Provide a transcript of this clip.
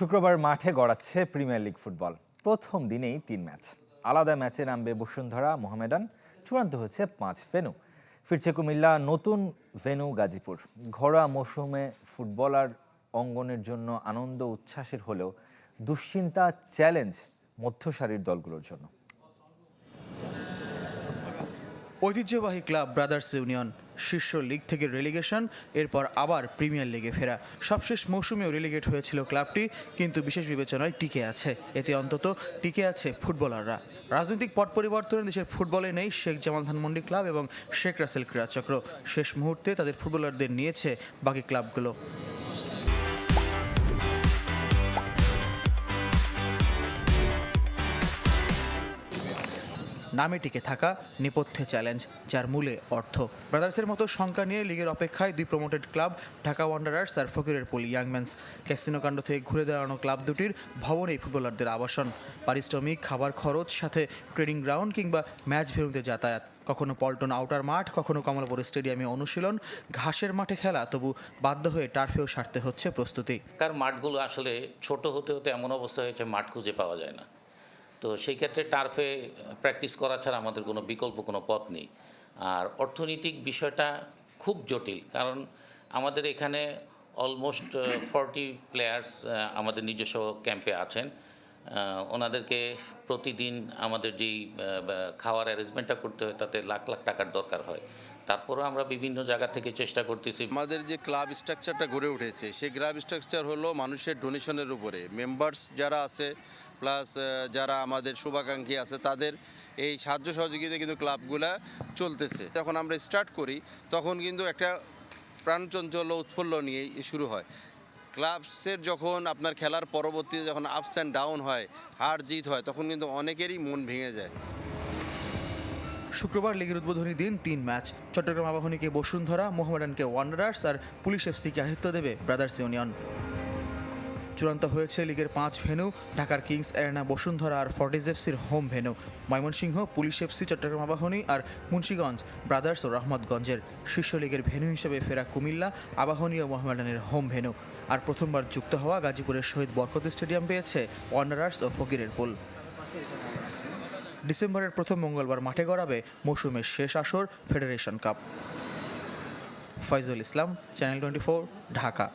শুক্রবার মাঠে গড়াচ্ছে প্রিমিয়ার লিগ ফুটবল। প্রথম দিনেই তিন ম্যাচ। আলাদা ম্যাচে নামবে বসুন্ধরা মোহামেডান, চূড়ান্ত হচ্ছে পাঁচ ভেনু। ফিরছে কুমিল্লা নতুন ভেনু গাজীপুর। ঘরোয়া মৌসুমে ফুটবলার অঙ্গনের জন্য আনন্দ উচ্ছ্বাসের হলেও দুশ্চিন্তা চ্যালেঞ্জ মধ্যসারির দলগুলোর জন্য। ঐতিহ্যবাহী ক্লাব ব্রাদার্স ইউনিয়ন শীর্ষ লিগ থেকে রেলিগেশন এরপর আবার প্রিমিয়ার লিগে ফেরা। সবশেষ মৌসুমেও রেলিগেট হয়েছিল ক্লাবটি কিন্তু বিশেষ বিবেচনায় টিকে আছে। এতে অন্তত টিকে আছে ফুটবলাররা। রাজনৈতিক পট পরিবর্তনে দেশের ফুটবলে নেই শেখ জামাল ধানমন্ডি ক্লাব এবং শেখ রাসেল ক্রীড়াচক্র। শেষ মুহূর্তে তাদের ফুটবলারদের নিয়েছে বাকি ক্লাবগুলো নামে টিকে থাকা নেপথ্যে চ্যালেঞ্জ, যার মূলে অর্থ। ব্রাদার্সের মতো সংখ্যা নিয়ে লিগের অপেক্ষায় দুই প্রমোটেড ক্লাব ঢাকা ওয়ান্ডারার্স আর ফকিরের পুল ইয়াংম্যানস ক্যাসিনোকাণ্ড থেকে ঘুরে দাঁড়ানো ক্লাব দুটির ভবনেই ফুটবলারদের আবাসন। পারিশ্রমিক, খাবার খরচ, সাথে ট্রেনিং গ্রাউন্ড কিংবা ম্যাচ ভেন্যুতে যাতায়াত। কখনো পল্টন আউটার মাঠ, কখনো কমলাপুর স্টেডিয়ামে অনুশীলন। ঘাসের মাঠে খেলা, তবু বাধ্য হয়ে টার্ফেও সারতে হচ্ছে প্রস্তুতি। কার মাঠগুলো আসলে ছোট হতে হতে এমন অবস্থা হয়েছে, মাঠ খুঁজে পাওয়া যায় না। তো সেই ক্ষেত্রে টার্ফে প্র্যাকটিস করা ছাড়া আমাদের কোনো বিকল্প, কোনো পথ নেই। আর অর্থনৈতিক বিষয়টা খুব জটিল, কারণ আমাদের এখানে অলমোস্ট ফর্টি প্লেয়ার্স আমাদের নিজস্ব ক্যাম্পে আছেন। ওনাদেরকে প্রতিদিন আমাদের যেই খাওয়ার অ্যারেঞ্জমেন্টটা করতে হয়, তাতে লাখ লাখ টাকার দরকার হয়। তারপরেও আমরা বিভিন্ন জায়গা থেকে চেষ্টা করতেছি। আমাদের যে ক্লাব স্ট্রাকচারটা গড়ে উঠেছে, সেই ক্লাব স্ট্রাকচার হলো মানুষের ডোনেশনের উপরে। মেম্বার্স যারা আছে প্লাস যারা আমাদের শুভাকাঙ্ক্ষী আছে, তাদের এই সাহায্য সহযোগিতা কিন্তু ক্লাবগুলা চলতেছে। যখন আমরা স্টার্ট করি, তখন কিন্তু একটা প্রাণচঞ্চল উৎফুল্ল নিয়ে শুরু হয়। ক্লাবসের যখন আপনার খেলার পরবর্তীতে যখন আপস অ্যান্ড ডাউন হয়, হার জিত হয়, তখন কিন্তু অনেকেরই মন ভেঙে যায়। শুক্রবার লিগের উদ্বোধনী দিন, তিন ম্যাচ। চট্টগ্রাম আবাহনীকে বসুন্ধরা, মোহামেডানকে ওয়ান্ডারার্স আর পুলিশ এফসিকে আতিথ্য দেবে ব্রাদার্স ইউনিয়ন। চূড়ান্ত হয়েছে লিগের পাঁচ ভেন্যু, ঢাকার কিংস অ্যারেনা, বসুন্ধরা আর ফর্টিজ এফসির home venue. Mymensingh, police FC, Chattogram Abahani আর মুন্সীগঞ্জ, ব্রাদার্স ও রহমতগঞ্জের শীর্ষ লিগের ভেন্যু হিসেবে ফেরা কুমিল্লা, আবাহনী ও মোহামেডানের হোম ভেন্যু। আর প্রথমবার যুক্ত হওয়া গাজীপুরের শহীদ বরকত স্টেডিয়াম পেয়েছে ওয়ান্ডারার্স ও ফকিরের পুল। ডিসেম্বরের প্রথম মঙ্গলবার মাঠে গড়াবে মৌসুমের শেষ আসর federation cup. Faizul Islam, channel twenty Dhaka.